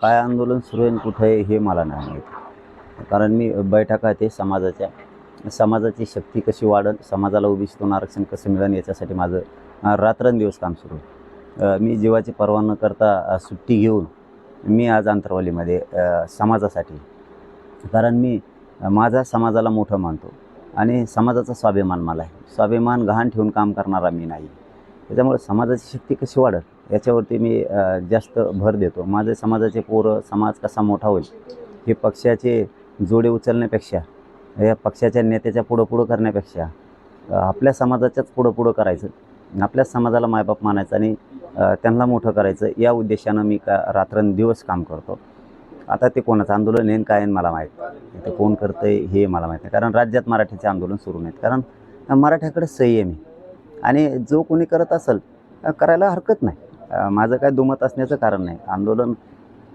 काय आंदोलन सुरू आहे कुठं आहे हे मला नाही माहीत. कारण मी बैठका ते समाजाच्या. समाजाची शक्ती कशी वाढेल समाजाला ओबीसीतून आरक्षण कसं मिळेल याच्यासाठी माझं रात्रंदिवस काम सुरू आहे. मी जीवाची पर्वा न करता सुट्टी घेऊन मी आज अंतरवालीमध्ये समाजासाठी कारण मी माझा समाजाला मोठं मानतो आणि समाजाचा स्वाभिमान मला आहे. स्वाभिमान गहाण ठेवून काम करणारा मी नाही. त्याच्यामुळे समाजाची शक्ती कशी वाढेल याच्यावरती मी जास्त भर देतो. माझे समाजाचे पोरं समाज कसा मोठा होईल हे पक्षाचे जोडे उचलण्यापेक्षा या पक्षाच्या नेत्याच्या पुढं पुढं करण्यापेक्षा आपल्या समाजाच्याच पुढं पुढं करायचं आपल्याच समाजाला मायबाप मानायचं आणि त्यांना मोठं करायचं या उद्देशानं मी का रात्रंदिवस काम करतो. आता ते कोणाचं आंदोलन येईन काय मला माहीत नाही. ते कोण करतं आहे हे मला माहीत नाही. कारण राज्यात मराठीचे आंदोलन सुरू नाहीत. कारण मराठ्याकडे संयम आहे आणि जो कोणी करत असेल करायला हरकत नाही. माझं काय दुमत असण्याचं कारण नाही. आंदोलन